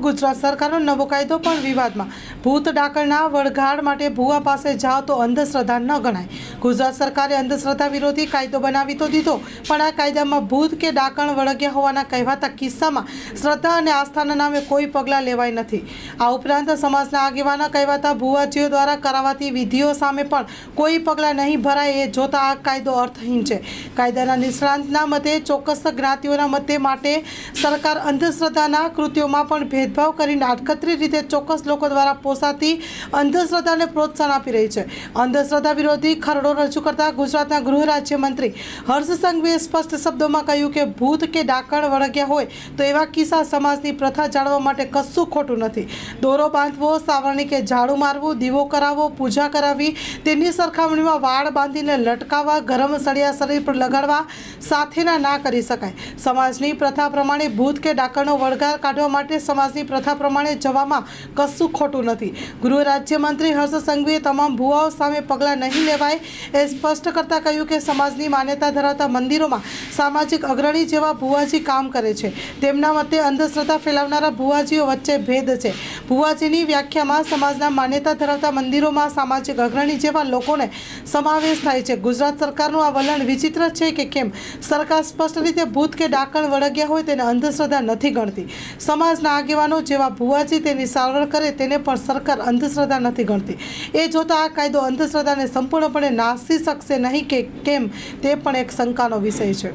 ગુજરાત સરકારનો નવો કાયદો પણ વિવાદમાં. ભૂત ડાકણના વળઘાડ માટે ભુવા પાસે જાઓ તો અંધશ્રદ્ધા ન ગણાય. ગુજરાત સરકારે અંધશ્રદ્ધા વિરોધી કાયદો બનાવી તો દીધો, પણ આ કાયદામાં ભૂત કે ડાકણ વળગ્યા હોવાના કહેવાતા કિસ્સામાં શ્રદ્ધા અને આસ્થાના નામે કોઈ પગલાં લેવાય નથી. આ ઉપરાંત સમાજના આગેવાના કહેવાતા ભુવાજીઓ દ્વારા કરાવાતી વિધિઓ સામે પણ કોઈ પગલાં નહીં ભરાય એ જોતા આ કાયદો અર્થહીન છે. કાયદાના નિષ્ણાંતના મતે ચોક્કસ જ્ઞાતિઓના મતે માટે સરકાર અંધશ્રદ્ધાના કૃત્યોમાં પણ ભેદભાવ કરીને આડકતરી રીતે ચોક્કસ લોકો દ્વારા પોસાતી અંધશ્રદ્ધાને પ્રોત્સાહન આપી રહી છે. અંધશ્રદ્ધા વિરોધી ખરડો રજૂ કરતા ગુજરાતના ગૃહ રાજ્યમંત્રી હર્ષ સંઘવીએ સ્પષ્ટ શબ્દોમાં કહ્યું કે ભૂત કે ડાકણ વળગ્યા હોય તો એવા કિસ્સા સમાજની પ્રથા જાળવવા માટે કશું ખોટું નથી. દોરો બાંધવો, સાવરણી કે ઝાડુ મારવું, દીવો કરાવવો, પૂજા કરાવવી તેની સરખામણીમાં વાળ બાંધીને લટકાવવા, ગરમ સળિયા શરીર પર લગાડવા સાથેના ના કરી શકાય. સમાજની પ્રથા પ્રમાણે ભૂત કે ડાકણનો વળગાર કાઢવા માટે સમાજની પ્રથા પ્રમાણે જવામાં કશું ખોટું નથી. ગૃહ રાજ્યમંત્રી હર્ષ સંઘવીએ તમામ ભુવાઓ સામે પગલાં નહીં લેવાય એ સ્પષ્ટ કરતાં કહ્યું કે સમાજની માન્યતા ધરાવતા મંદિરોમાં સામાજિક અગ્રણી જેવા ભુવાજી કામ કરે છે. તેમના મતે અંધશ્રદ્ધા ફેલાવનારા ભુવાજીઓ વચ્ચે ભેદ છે. ભુવાજીની વ્યાખ્યામાં સમાજના માન્યતા ધરાવતા મંદિરોમાં સામાજિક અગ્રણી જેવા લોકોને સમાવેશ થાય છે. ગુજરાત સરકારનું આ વલણ વિચિત્ર છે કે કેમ? સરકાર સ્પષ્ટ રીતે ભૂત કે ડાકણ વળગ્યા હોય તેને અંધશ્રદ્ધા નથી ગણતી. સમાજના આગેવાનો જેવા ભુવાજી તેની સારવાર કરે તેને પણ સરકાર અંધશ્રદ્ધા નથી ગણતી. એ જોતા આ કાયદો અંધશ્રદ્ધાને સંપૂર્ણપણે નાસી શકશે નહીં કે કેમ તે પણ એક શંકાનો વિષય છે.